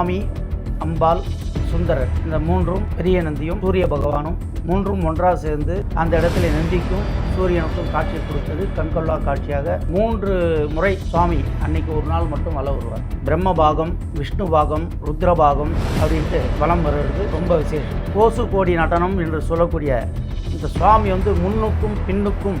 சுவாமி அம்பாள் சுந்தரர். இந்த மூன்றும் பெரிய நந்தியும் சூரிய பகவானும் மூன்றும் ஒன்றாக சேர்ந்து அந்த இடத்துல நந்திக்கும் சூரியனுக்கும் காட்சி கொடுத்தது கண்கொள்ளா காட்சியாக. மூன்று முறை சுவாமி அன்னைக்கு ஒரு நாள் மட்டும் வள வருவார். பிரம்ம பாகம் விஷ்ணு பாகம் ருத்ரபாகம் அப்படின்ட்டு வலம் வருவது ரொம்ப விசேஷம். கோசு கோடி நடனம் என்று சொல்லக்கூடிய இந்த சுவாமி வந்து முன்னுக்கும் பின்னுக்கும்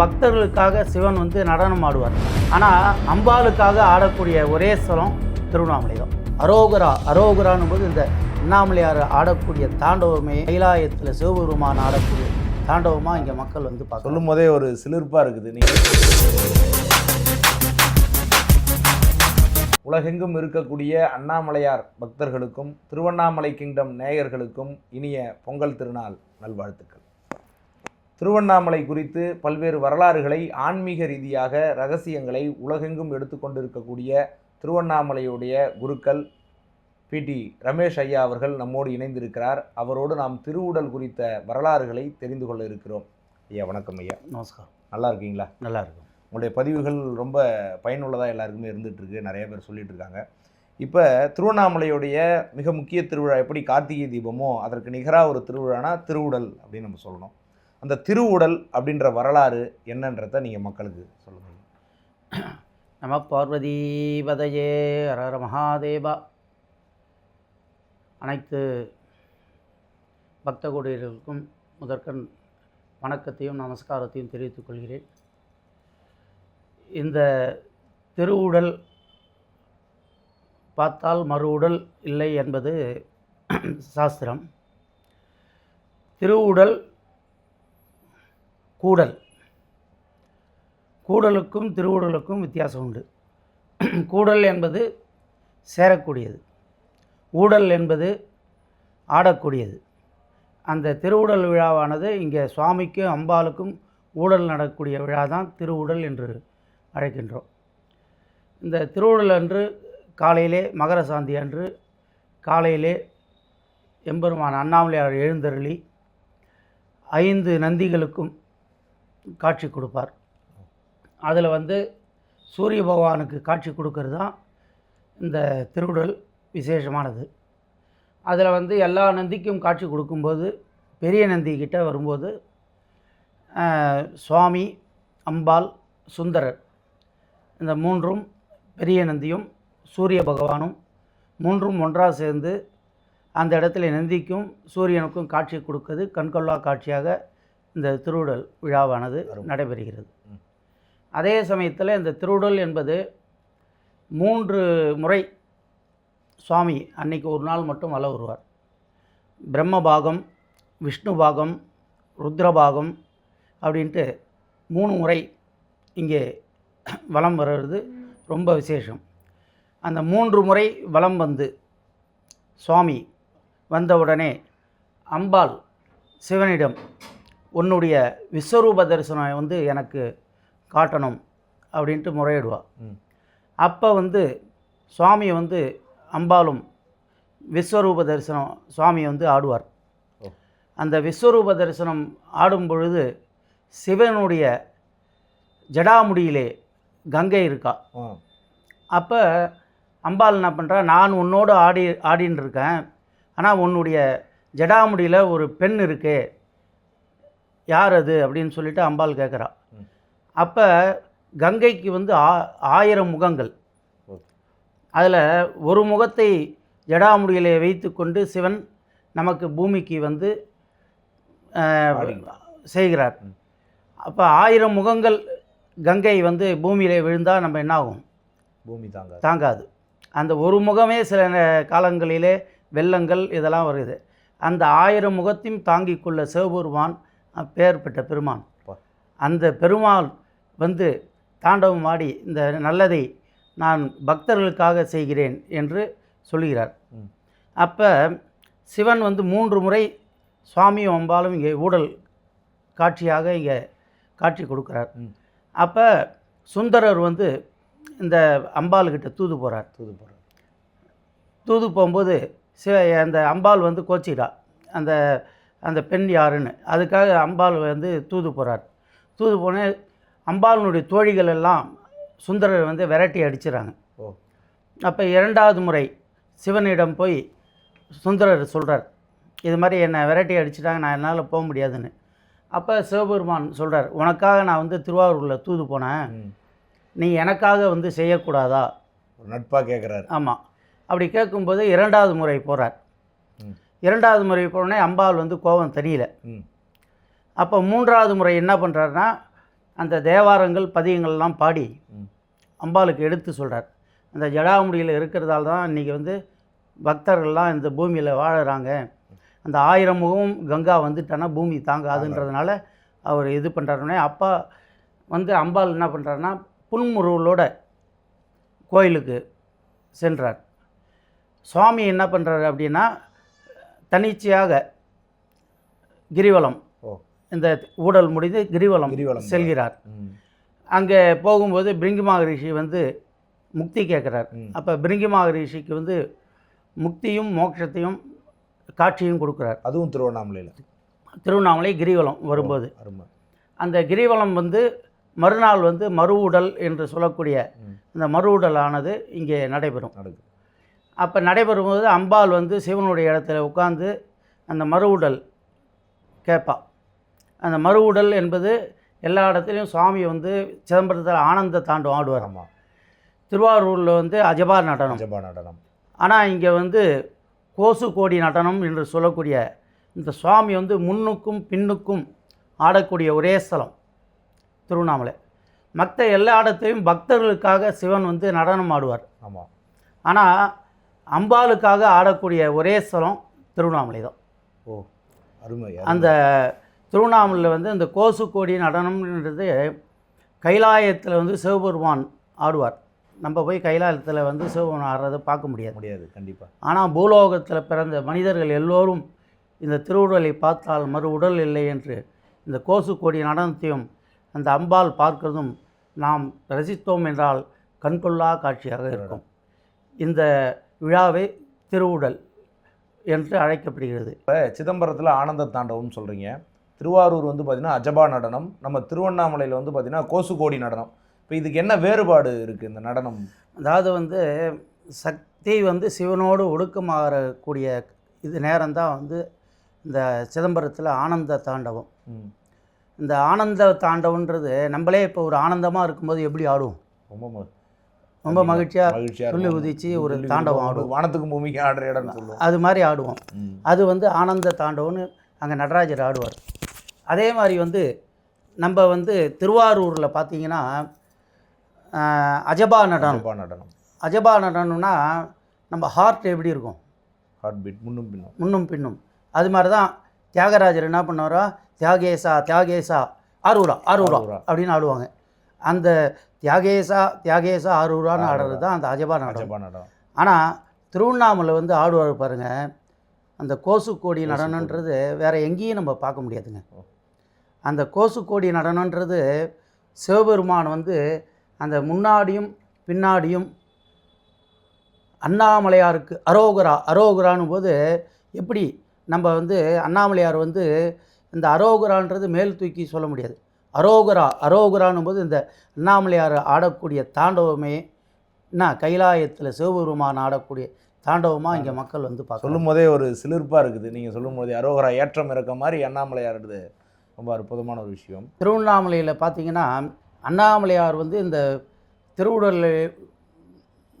பக்தர்களுக்காக சிவன் வந்து நடனம் ஆடுவார். ஆனால் அம்பாளுக்காக ஆடக்கூடிய ஒரே ஸ்தலம் திருவண்ணாமலை தான். அரோகரா அரோகரான்னும் போது இந்த அண்ணாமலையார் ஆடக்கூடிய தாண்டவமே கைலாயத்தில் சிவபெருமான் ஆடக்கூடிய தாண்டவமாக இங்கே மக்கள் வந்து பார்க்க சொல்லும் போதே ஒரு சிலிர்ப்பாக இருக்குது. நீங்கள் உலகெங்கும் இருக்கக்கூடிய அண்ணாமலையார் பக்தர்களுக்கும் திருவண்ணாமலை கிங்டம் நேயர்களுக்கும் இனிய பொங்கல் திருநாள் நல்வாழ்த்துக்கள். திருவண்ணாமலை குறித்து பல்வேறு வரலாறுகளை ஆன்மீக ரீதியாக ரகசியங்களை உலகெங்கும் எடுத்துக்கொண்டிருக்கக்கூடிய திருவண்ணாமலையுடைய குருக்கள் பிடி ரமேஷ் ஐயா அவர்கள் நம்மோடு இணைந்திருக்கிறார். அவரோடு நாம் திருவுடல் குறித்த வரலாறுகளை தெரிந்து கொள்ள இருக்கிறோம். ஐயா வணக்கம் ஐயா. நமஸ்காரம். நல்லா இருக்கீங்களா? நல்லா இருக்கும். உங்களுடைய பதிவுகள் ரொம்ப பயனுள்ளதாக எல்லாருக்குமே இருந்துட்டு இருக்கு. நிறைய பேர் சொல்லிட்டு இருக்காங்க. இப்போ திருவண்ணாமலையுடைய மிக முக்கிய திருவிழா எப்படி கார்த்திகை தீபமோ அதற்கு நிகராக ஒரு திருவிழானா திருவுடல் அப்படின்னு நம்ம சொல்லணும். அந்த திருவுடல் அப்படின்ற வரலாறு என்னன்றதை நீங்கள் மக்களுக்கு சொல்லுங்கள் நம பார்வதீபதையே. ஹரஹர மகாதேவா. அனைத்து பக்த கோடியர்களுக்கும் முதற்கண் வணக்கத்தையும் நமஸ்காரத்தையும் தெரிவித்துக் கொள்கிறேன். இந்த திருவுடல் பார்த்தால் மறு உடல் இல்லை என்பது சாஸ்திரம். திருவுடல் கூடல். கூடலுக்கும் திருவுடலுக்கும் வித்தியாசம் உண்டு. கூடல் என்பது சேரக்கூடியது. ஊடல் என்பது ஆடக்கூடியது. அந்த திருவுடல் விழாவானது இங்கே சுவாமிக்கும் அம்பாளுக்கும் ஊடல் நடக்கக்கூடிய விழா தான் திருவுடல் என்று அழைக்கின்றோம். இந்த திருவுடல் அன்று காலையிலே மகர சாந்தி அன்று காலையிலே எம்பெருமான் அண்ணாமலையார் எழுந்தருளி ஐந்து நந்திகளுக்கும் காட்சி கொடுப்பார். அதில் வந்து சூரிய பகவானுக்கு காட்சி கொடுக்கறது தான் இந்த திருவுடல் விசேஷமானது அதில் வந்து எல்லா நந்திக்கும் காட்சி கொடுக்கும்போது பெரிய நந்தி கிட்ட வரும்போது சுவாமி அம்பாள் சுந்தரர் இந்த மூன்றும் பெரிய நந்தியும் சூரிய பகவானும் மூன்றும் ஒன்றாக சேர்ந்து அந்த இடத்துல நந்திக்கும் சூரியனுக்கும் காட்சி கொடுக்கிறது கண்கொள்ளா காட்சியாக இந்த திருவுடல் விழாவானது. நடைபெறுகிறது. அதே சமயத்தில் இந்த திருவுடல் என்பது மூன்று முறை சுவாமி அன்னைக்கு ஒரு நாள் மட்டும் வள வருவார் பிரம்ம பாகம் விஷ்ணு பாகம் ருத்ரபாகம் அப்படின்ட்டு மூணு முறை இங்கே வலம் வர்றது ரொம்ப விசேஷம். அந்த மூன்று முறை வலம் வந்து சுவாமி வந்தவுடனே அம்பாள் சிவனிடம் உன்னுடைய விஸ்வரூப தரிசனம் வந்து எனக்கு காட்டணும் அப்படின்ட்டு முறையிடுவாள். அப்போ வந்து சுவாமி வந்து அம்பாளும் விஸ்வரூப தரிசனம் சுவாமி வந்து ஆடுவார். அந்த விஸ்வரூப தரிசனம் ஆடும் பொழுது சிவனுடைய ஜடாமுடியிலே கங்கை இருக்கா. அப்போ அம்பாள் என்ன பண்ணுறா நான் உன்னோடு ஆடி ஆடின்னு இருக்கேன். ஆனால் உன்னுடைய ஜடாமுடியில் ஒரு பெண் இருக்கே. யார் அது? அப்படின்னு சொல்லிட்டு அம்பாள் கேட்குறா. அப்போ கங்கைக்கு வந்து ஆ ஆயிரம் முகங்கள் அதில் ஒரு முகத்தை ஜடாமுடியிலே வைத்துக்கொண்டு சிவன் நமக்கு பூமிக்கு வந்து. செய்கிறார். அப்போ ஆயிரம் முகங்கள் கங்கை வந்து பூமியிலே விழுந்தால் நம்ம என்ன ஆகும் பூமி தாங்காது தாங்காது அந்த ஒரு முகமே சில காலங்களிலே வெள்ளங்கள் இதெல்லாம் வருது அந்த ஆயிரம் முகத்தையும் தாங்கிக் கொள்ள சிவபெருமான் பேர் பெற்ற பெருமான். அந்த பெருமாள் வந்து தாண்டவம் ஆடி இந்த நல்லதை நான் பக்தர்களுக்காக செய்கிறேன் என்று சொல்கிறார். அப்போ சிவன் வந்து மூன்று முறை சுவாமியும் அம்பாலும் இங்கே ஊடல் காட்சியாக இங்கே காட்சி கொடுக்குறார். அப்போ சுந்தரர் வந்து இந்த அம்பாள்கிட்ட தூது போகிறார் தூது போகிறேன் தூது போகும்போது சிவ அந்த அம்பாள் வந்து கோச்சிடா அந்த அந்த பெண் யாருன்னு. அதுக்காக அம்பாள் வந்து தூது போகிறார் தூது போன அம்பாளினுடைய தோழிகள் எல்லாம் சுந்தரர் வந்து விரட்டி அடிச்சிடறாங்க ஓ. அப்போ இரண்டாவது முறை சிவனிடம் போய் சுந்தரர் சொல்கிறார் இது மாதிரி என்னை விரட்டி அடிச்சிட்டாங்க நான் என்னால் போக முடியாதுன்னு. அப்போ சிவபெருமான் சொல்கிறார் உனக்காக நான் வந்து திருவாரூரில் தூது போனேன். நீ எனக்காக வந்து செய்யக்கூடாதா? ஒரு நட்பாக கேட்குறாரு ஆமாம் அப்படி கேட்கும்போது இரண்டாவது முறை போகிறார். இரண்டாவது முறை போனோடனே அம்பாள் வந்து கோபம் தெரியல. அப்போ மூன்றாவது முறை என்ன பண்ணுறாருன்னா அந்த தேவாரங்கள் பதியங்கள்லாம் பாடி அம்பாளுக்கு எடுத்து சொல்கிறார் அந்த ஜடாமுடியில் இருக்கிறதால தான் இன்றைக்கி வந்து பக்தர்கள்லாம் இந்த பூமியில் வாழுறாங்க. அந்த ஆயிரம் முகம் கங்கா வந்துட்டானா பூமி தாங்காதுன்றதுனால அவர் இது பண்ணுறாருனே அப்பா வந்து அம்பாள் என்ன பண்ணுறாருன்னா புன்முருவலோட கோயிலுக்கு சென்றார். சுவாமி என்ன பண்ணுறாரு அப்படின்னா தன்னிச்சையாக கிரிவலம் இந்த ஊடல் முடிந்து கிரிவலம் கிரிவலம் செல்கிறார். அங்கே போகும்போது பிரிங்கி மகரிஷி வந்து முக்தி கேட்குறார். அப்போ பிரிங்கி மகரிஷிக்கு வந்து முக்தியும் மோட்சத்தையும் காட்சியும் கொடுக்குறார். அதுவும் திருவண்ணாமலையில். திருவண்ணாமலை கிரிவலம் வரும்போது. அந்த கிரிவலம் வந்து மறுநாள் வந்து மறு உடல் என்று சொல்லக்கூடிய ம். அந்த மறு உடலானது இங்கே நடைபெறும். அப்போ நடைபெறும்போது அம்பாள் வந்து சிவனுடைய இடத்துல உட்கார்ந்து அந்த மறு உடல் கேட்பா. அந்த மறு உடல் என்பது எல்லா இடத்துலையும் சுவாமி வந்து சிதம்பரத்தில் ஆனந்த தாண்டவம் ஆடுவார். ஆமாம் திருவாரூரில் வந்து அஜபா நடனம். ஜபா நடனம். ஆனால் இங்கே வந்து கோசு கோடி நடனம் என்று சொல்லக்கூடிய இந்த சுவாமி வந்து முன்னுக்கும் பின்னுக்கும் ஆடக்கூடிய ஒரே ஸ்தலம் திருவண்ணாமலை. மற்ற எல்லா இடத்துலையும் பக்தர்களுக்காக சிவன் வந்து நடனம் ஆடுவார். ஆமாம் ஆனால் அம்பாளுக்காக ஆடக்கூடிய ஒரே ஸ்தலம் திருவண்ணாமலை தான். ஓ அருமை. அந்த திருவண்ணாமலையில் வந்து இந்த கோசு கோடி நடனம்ன்றது கைலாயத்தில் வந்து சிவபெருமான் ஆடுவார். நம்ம போய் கைலாயத்தில் வந்து சிவபெருமான் ஆடுறதை பார்க்க முடியாது. முடியாது கண்டிப்பாக ஆனால் பூலோகத்தில் பிறந்த மனிதர்கள் எல்லோரும் இந்த திருவுடலை பார்த்தால் மறு உடல் இல்லை என்று இந்த கோசு கோடி நடனத்தையும் அந்த அம்பாள் பார்க்கிறதும் நாம் ரசித்தோம் என்றால் கண்கொள்ளா காட்சியாக இருக்கும். இந்த விழாவை திருவுடல் என்று அழைக்கப்படுகிறது. இப்போ சிதம்பரத்தில் ஆனந்த தாண்டவம்னு சொல்கிறீங்க திருவாரூர் வந்து பார்த்திங்கன்னா அஜபா நடனம் நம்ம திருவண்ணாமலையில் வந்து பார்த்திங்கன்னா கோசுகோடி நடனம். இப்போ இதுக்கு என்ன வேறுபாடு இருக்குது இந்த நடனம்? அதாவது வந்து சக்தி வந்து சிவனோடு ஒடுக்கமாகக்கூடிய இது நேரம்தான் வந்து இந்த சிதம்பரத்தில் ஆனந்த தாண்டவம். இந்த ஆனந்த தாண்டவன்றது நம்மளே இப்போ ஒரு ஆனந்தமாக இருக்கும்போது எப்படி ஆடுவோம்? ரொம்ப ரொம்ப மகிழ்ச்சியாக துள்ளி. குதிச்சு ஒரு தாண்டவம். ஆடுவோம். வானத்துக்கும் பூமிக்கு ஆடுற சொல்லுவோம். அது மாதிரி ஆடுவோம். அது வந்து ஆனந்த தாண்டவம்னு அங்கே நடராஜர் ஆடுவார். அதே மாதிரி வந்து நம்ம வந்து திருவாரூரில் பார்த்தீங்கன்னா அஜபா நடனம். நடனம். அஜபா நடனம்னா நம்ம ஹார்ட் எப்படி இருக்கும்? ஹார்ட் பீட் முன்னும் பின்னும். முன்னும் பின்னும். அது மாதிரி தான் தியாகராஜர் என்ன பண்ணுவாரோ? தியாகேசா தியாகேசா ஆரூரா ஆரூரா. அப்படின்னு ஆடுவாங்க. அந்த தியாகேசா தியாகேசா ஆரூரான்னு ஆரூரா. ஆடுறது தான் அந்த அஜபா நடனம். ஆனால் திருவண்ணாமலை வந்து ஆடுவார் பாருங்க. அந்த கோசுக்கோடி கோசுக்கோடி. நடனன்றது வேற எங்கேயும் நம்ம பார்க்க முடியாதுங்க. அந்த கோசுக்கோடி நடனன்றது சிவபெருமான் வந்து அந்த முன்னாடியும் பின்னாடியும் அண்ணாமலையாருக்கு அரோகரா அரோகரானும் போது எப்படி நம்ம வந்து அண்ணாமலையார் வந்து இந்த அரோகரான்றது மேல் தூக்கி சொல்ல முடியாது. அரோகரா அரோகரானும் போது இந்த அண்ணாமலையார் ஆடக்கூடிய தாண்டவமே என்ன? கைலாயத்தில் சிவபெருமான் ஆடக்கூடிய தாண்டவமாக இங்கே மக்கள் வந்து பார்க்கலாம் சொல்லும் போதே ஒரு சிலிர்ப்பாக இருக்குது. நீங்கள் சொல்லும் போதே அரோகரா ஏற்றம் இருக்க மாதிரி அண்ணாமலையாருது ரொம்ப அற்புதமான ஒரு விஷயம். திருவண்ணாமலையில் பார்த்தீங்கன்னா அண்ணாமலையார் வந்து இந்த திருவுடலில்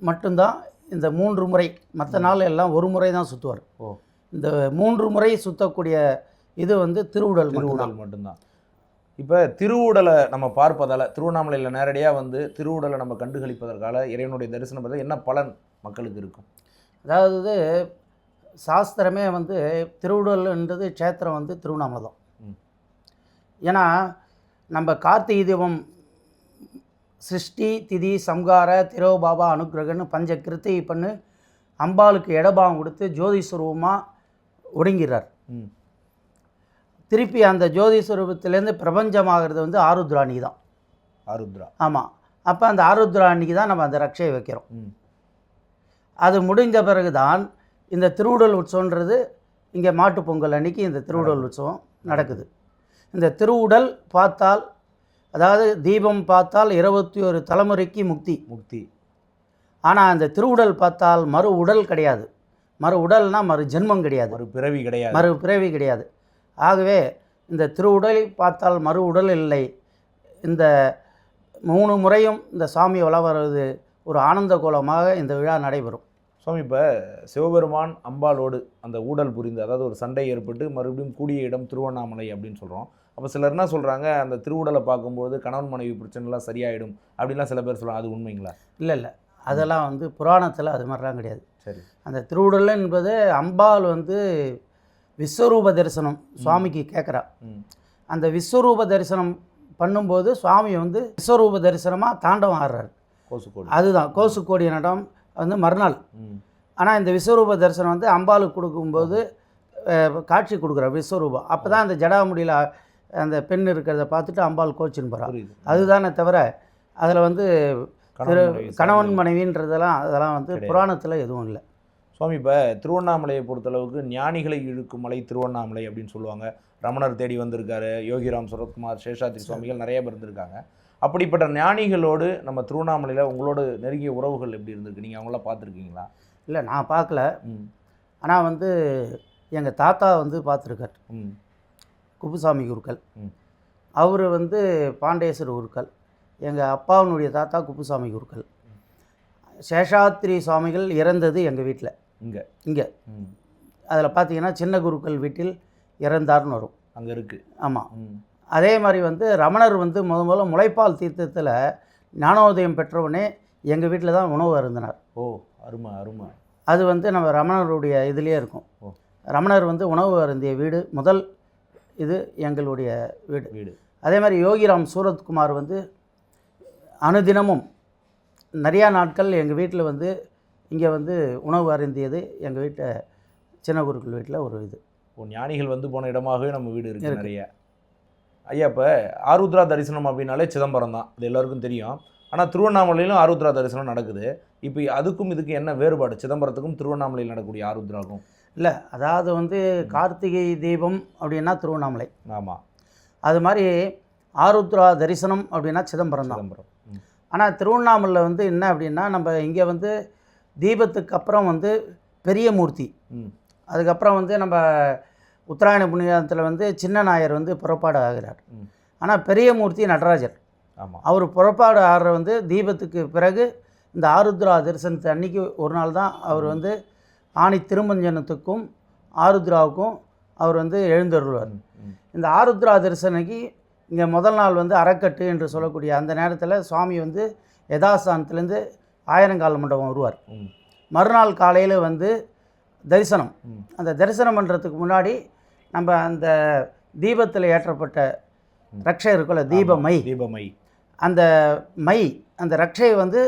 மட்டும்தான் இந்த மூன்று முறை மற்ற நாள் எல்லாம் ஒரு முறை தான் சுற்றுவார் ஓ. இந்த மூன்று முறை சுற்றக்கூடிய இது வந்து திருவுடல் திருவுடல் மட்டும்தான். இப்போ திருவுடலை நம்ம பார்ப்பதால் திருவண்ணாமலையில் நேரடியாக வந்து திருவுடலை நம்ம கண்டுகளிப்பதற்காக இறைவனுடைய தரிசனம் பார்த்தா என்ன பலன் மக்களுக்கு இருக்கும்? அதாவது சாஸ்திரமே வந்து திருவுடல்ன்றது க்ஷேத்திரம் வந்து திருவண்ணாமலை தான். ஏன்னா நம்ம கார்த்திகை தீபம் சிருஷ்டி திதி சம்கார திரோபாபா அனுக்கிரகன்னு பஞ்ச கிருத்திகை பண்ணு அம்பாளுக்கு இடபாகம் கொடுத்து ஜோதி சுரூபமாக ஒடுங்கிறார் ம். திருப்பி அந்த ஜோதி சுரூபத்திலேருந்து பிரபஞ்சமாகிறது வந்து ஆருத்ராணி தான் ஆருத்ரா. ஆமாம் அப்போ அந்த ஆருத்ராணிக்கு தான் நம்ம அந்த ரட்சையை வைக்கிறோம். அது முடிஞ்ச பிறகு தான் இந்த திருவுடல் உற்சவன்றது இங்கே மாட்டுப் பொங்கல் அன்னைக்கு இந்த திருவுடல் உற்சவம் நடக்குது. இந்த திருவுடல் பார்த்தால் அதாவது தீபம் பார்த்தால் இருபத்தி ஒரு தலைமுறைக்கு முக்தி. முக்தி. ஆனால் அந்த திருவுடல் பார்த்தால் மறு உடல் கிடையாது. மறு உடல்னா மறு ஜென்மம் கிடையாது. ஒரு பிறவி கிடையாது. மறு பிறவி கிடையாது. ஆகவே இந்த திருவுடலை பார்த்தால் மறு உடல் இல்லை. இந்த மூணு முறையும் இந்த சாமி வலம் வருவது ஒரு ஆனந்த கோலமாக இந்த விழா நடைபெறும். சுவாமி இப்போ சிவபெருமான் அம்பாளோடு அந்த ஊடல் புரிந்து அதாவது ஒரு சண்டை ஏற்பட்டு மறுபடியும் கூடிய இடம் திருவண்ணாமலை அப்படின்னு சொல்கிறோம் அப்போ சிலர் என்ன சொல்கிறாங்க அந்த திருவுடலை பார்க்கும்போது கணவன் மனைவி பிரச்சனைலாம் சரியாயிடும் அப்படின்லாம் சில பேர் சொல்கிறாங்க அது உண்மைங்களா? இல்லை இல்லை. அதெல்லாம் வந்து புராணத்தில் அது மாதிரிலாம் கிடையாது. சரி. அந்த திருவுடல் என்பது அம்பாள் வந்து விஸ்வரூப தரிசனம் சுவாமிக்கு கேட்குறா அந்த விஸ்வரூப தரிசனம் பண்ணும்போது சுவாமி வந்து விஸ்வரூப தரிசனமாக தாண்டவம் ஆடுறாரு கோசுக்கோடு. அதுதான் கோசுக்கோடி நடம் வந்து மறுநாள். ஆனால் இந்த விஸ்வரூப தரிசனம் வந்து அம்பாளுக்கு கொடுக்கும்போது காட்சி கொடுக்குறார் விஸ்வரூபம். அப்போ தான் அந்த ஜடாமுடியில் அந்த பெண் இருக்கிறத பார்த்துட்டு அம்பாள் கோச்சின்னு போகிறான் அதுதானே தவிர அதில் வந்து திரு கணவன். மனைவின்றதெல்லாம் அதெல்லாம் வந்து. புராணத்தில் எதுவும் இல்லை. சுவாமி இப்போ திருவண்ணாமலையை பொறுத்தளவுக்கு ஞானிகளை இழுக்கும் மலை திருவண்ணாமலை அப்படின்னு சொல்லுவாங்க. ரமணர் தேடி வந்திருக்காரு யோகிராம் சரத்குமார் சேஷாத்ரி சுவாமிகள் நிறைய பேர் இருந்திருக்காங்க. அப்படிப்பட்ட ஞானிகளோடு நம்ம திருவண்ணாமலையில் உங்களோட நெருங்கிய உறவுகள் எப்படி இருந்திருக்கு? நீங்கள் அவங்கள பார்த்துருக்கீங்களா? இல்லை நான் பார்க்கல. ம். ஆனால் வந்து எங்கள் தாத்தா வந்து பார்த்துருக்கார். ம். குப்புசாமி குருக்கள். அவர் வந்து பாண்டேஸ்வர குருக்கள். எங்கள் அப்பாவினுடைய தாத்தா குப்புசாமி குருக்கள். சேஷாத்ரி சுவாமிகள் இறந்தது எங்கள் வீட்டில் இங்கே. இங்கே. அதில் பார்த்தீங்கன்னா சின்ன குருக்கள் வீட்டில் இறந்தார்னு வரும். அங்கே இருக்குது ஆமாம் அதே மாதிரி வந்து ரமணர் வந்து முத முதல்ல முளைப்பால் தீர்த்தத்தில் ஞானோதயம் பெற்றவுடனே எங்கள் வீட்டில் தான் உணவு அருந்தினார். ஓ அருமை அருமை. அது வந்து நம்ம ரமணருடைய இதுலேயே இருக்கும். ரமணர் வந்து உணவு அருந்திய வீடு முதல் இது எங்களுடைய வீடு. வீடு. அதே மாதிரி யோகிராம் சூரத்குமார் வந்து அனுதினமும் நிறையா நாட்கள் எங்கள் வீட்டில் வந்து இங்கே வந்து உணவு அருந்தியது எங்கள் வீட்டை சின்ன குருக்கள் வீட்டில் ஒரு இது. ஞானிகள் வந்து போன இடமாகவே நம்ம வீடு இருக்குது இருக்கு. நிறைய. ஐயா இப்போ ஆருத்ரா தரிசனம் அப்படின்னாலே சிதம்பரம் தான். அது எல்லாருக்கும் தெரியும். ஆனால் திருவண்ணாமலையிலும் ஆருத்ரா தரிசனம் நடக்குது. இப்போ அதுக்கும் இதுக்கும் என்ன வேறுபாடு? சிதம்பரத்துக்கும் திருவண்ணாமலையில் நடக்கக்கூடிய ஆருத்ராக்கும் இல்லை அதாவது வந்து கார்த்திகை தீபம் அப்படின்னா திருவண்ணாமலை. ஆமாம் அது மாதிரி ஆருத்ரா தரிசனம் அப்படின்னா சிதம்பரம் தான். ஆனால் திருவண்ணாமலையில் வந்து என்ன அப்படின்னா நம்ம இங்கே வந்து தீபத்துக்கு அப்புறம் வந்து பெரிய மூர்த்தி. அதுக்கப்புறம் வந்து நம்ம உத்தராயண புண்ணியத்தில் வந்து சின்ன நாயர் வந்து புறப்பாடு ஆகிறார். ஆனால் பெரிய மூர்த்தி நடராஜர். ஆமாம் அவர் புறப்பாடு ஆடுற வந்து தீபத்துக்கு பிறகு இந்த ஆருத்ரா தரிசனத்து அன்னைக்கு ஒரு நாள் தான் அவர் வந்து ஆணி திருமஞ்சனத்துக்கும் ஆருத்ராவுக்கும் அவர் வந்து எழுந்தருள்வார். ம். ம் இந்த ஆருத்ரா தரிசனைக்கு இங்கே முதல் நாள் வந்து அறக்கட்டு என்று சொல்லக்கூடிய அந்த நேரத்தில் சுவாமி வந்து யதாஸ்தானத்துலேருந்து ஆயிரங்கால் மண்டபம் வருவார். ம். மறுநாள் காலையில் வந்து தரிசனம். ம். அந்த தரிசனம் பண்ணுறதுக்கு முன்னாடி நம்ம அந்த தீபத்தில் ஏற்றப்பட்ட ம். ரக்ஷை இருக்குல்ல தீபமை தீபமை அந்த மை அந்த ரக்ஷை வந்து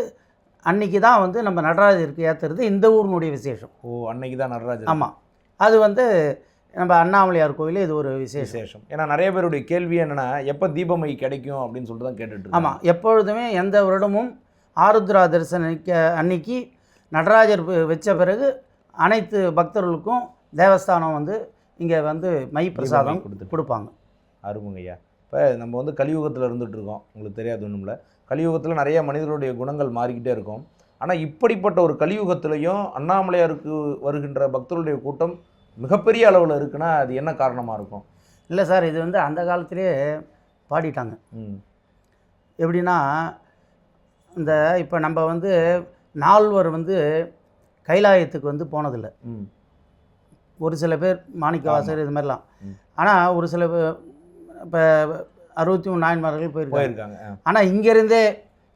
அன்னைக்கு தான் வந்து நம்ம நடராஜருக்கு ஏற்றுறது இந்த ஊரினுடைய விசேஷம். ஓ அன்னைக்கு தான் நடராஜர். ஆமாம் அது வந்து நம்ம அண்ணாமலையார் கோயில் இது ஒரு விசேஷம். விசேஷம். ஏன்னா நிறைய பேருடைய கேள்வி என்னன்னா எப்போ தீபமை கிடைக்கும் அப்படின்னு சொல்லிட்டு தான் கேட்டுட்டு. ஆமாம் எப்பொழுதுமே எந்த வருடமும் ஆருத்ரா தரிசனிக்க அன்னைக்கு நடராஜர் வச்ச பிறகு அனைத்து பக்தர்களுக்கும் தேவஸ்தானம் வந்து இங்கே வந்து மை பிரசாதம் கொடுத்துட்டு. கொடுப்பாங்க. அருமைங்கய்யா. இப்போ நம்ம வந்து கலியுகத்தில் இருந்துட்டு இருக்கோம். உங்களுக்கு தெரியாது ஒன்றும்ல கலியுகத்தில் நிறைய மனிதர்களுடைய குணங்கள் மாறிக்கிட்டே இருக்கும். ஆனால் இப்படிப்பட்ட ஒரு கலியுகத்திலையும் அண்ணாமலையாருக்கு வருகின்ற பக்தர்களுடைய கூட்டம் மிகப்பெரிய அளவில் இருக்குன்னா அது என்ன காரணமாக இருக்கும்? இல்லை சார் இது வந்து அந்த காலத்திலேயே பாடிட்டாங்க. ம். எப்படின்னா இந்த இப்போ நம்ம வந்து நால்வர் வந்து கைலாயத்துக்கு வந்து போனதில்லை. ம். ஒரு சில பேர் மாணிக்கவாசர் இது மாதிரிலாம். ஆனால் ஒரு சில இப்போ அறுபத்தி மூணு நாயன்மார்கள் போயிருக்காங்க. ஆனால் இங்கேருந்தே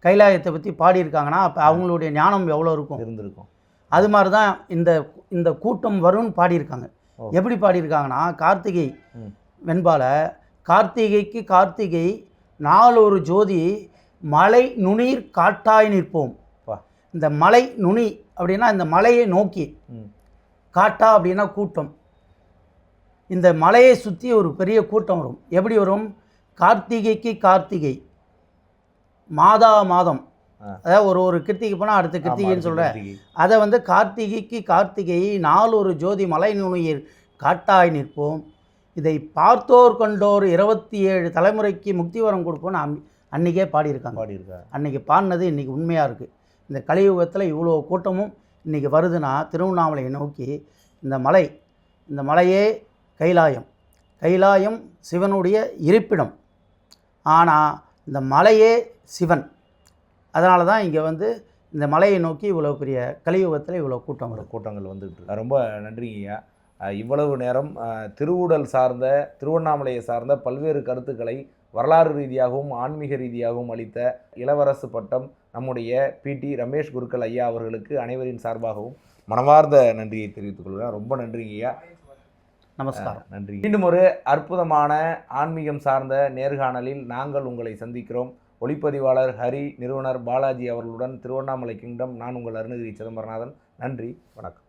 கைலாயத்தை பற்றி பாடியிருக்காங்கன்னா அப்போ அவங்களுடைய ஞானம் எவ்வளோ இருக்கும்? இருந்திருக்கும். அது மாதிரி தான் இந்த இந்த கூட்டம் வரும்னு பாடியிருக்காங்க. எப்படி பாடியிருக்காங்கன்னா கார்த்திகை. வெண்பால கார்த்திகைக்கு கார்த்திகை நாளொரு ஜோதி மலை நுனீர் காட்டாய் நிற்போம். இந்த மலை நுனி அப்படின்னா இந்த மலையை நோக்கி காட்டா அப்படின்னா கூட்டம். இந்த மலையை சுற்றி ஒரு பெரிய கூட்டம் வரும். எப்படி வரும்? கார்த்திகைக்கு கார்த்திகை. மாதா மாதம். அதாவது ஒரு ஒரு கிருத்திகை போனால் அடுத்த கிருத்திகைன்னு சொல்கிறேன். அதை வந்து கார்த்திகைக்கு கார்த்திகை நாலொரு ஜோதி மலை நுனியில் காட்டாய் நிற்போம். இதை பார்த்தோர் கண்டோர் இருபத்தி ஏழு தலைமுறைக்கு முக்தி வரம் கொடுப்போம்னு அம் அன்றைக்கே பாடியிருக்காங்க. பாடியிருக்காங்க. அன்றைக்கி பாடினது இன்றைக்கி உண்மையாக இருக்குது இந்த கலியுகத்தில் இவ்வளோ கூட்டமும் இன்றைக்கி வருதுன்னா திருவண்ணாமலையை நோக்கி இந்த மலை இந்த மலையே கைலாயம். கைலாயம் சிவனுடைய இருப்பிடம். ஆனால் இந்த மலையே சிவன். அதனால தான் இங்கே வந்து இந்த மலையை நோக்கி இவ்வளோ பெரிய கலியுகத்தில் இவ்வளோ கூட்டம் வரும். கூட்டங்கள் வந்துட்டு ரொம்ப நன்றிங்கய்யா. இவ்வளவு நேரம் திருவுடல் சார்ந்த திருவண்ணாமலையை சார்ந்த பல்வேறு கருத்துக்களை வரலாறு ரீதியாகவும் ஆன்மீக ரீதியாகவும் அளித்த இளவரசு பட்டம் நம்முடைய பிடி ரமேஷ் குருக்கள் ஐயா அவர்களுக்கு அனைவரின் சார்பாகவும் மனமார்ந்த நன்றியை தெரிவித்துக் கொள்கிறேன். ரொம்ப நன்றிங்கய்யா. நமஸ்காரம். நன்றி. மீண்டும் ஒரு அற்புதமான ஆன்மீகம் சார்ந்த நேர்காணலில் நாங்கள் உங்களை சந்திக்கிறோம். ஒளிப்பதிவாளர் ஹரி நிறுவனர் பாலாஜி அவர்களுடன் திருவண்ணாமலை கிங்டம் நான் உங்கள் அருணகிரி சிதம்பரநாதன். நன்றி வணக்கம்.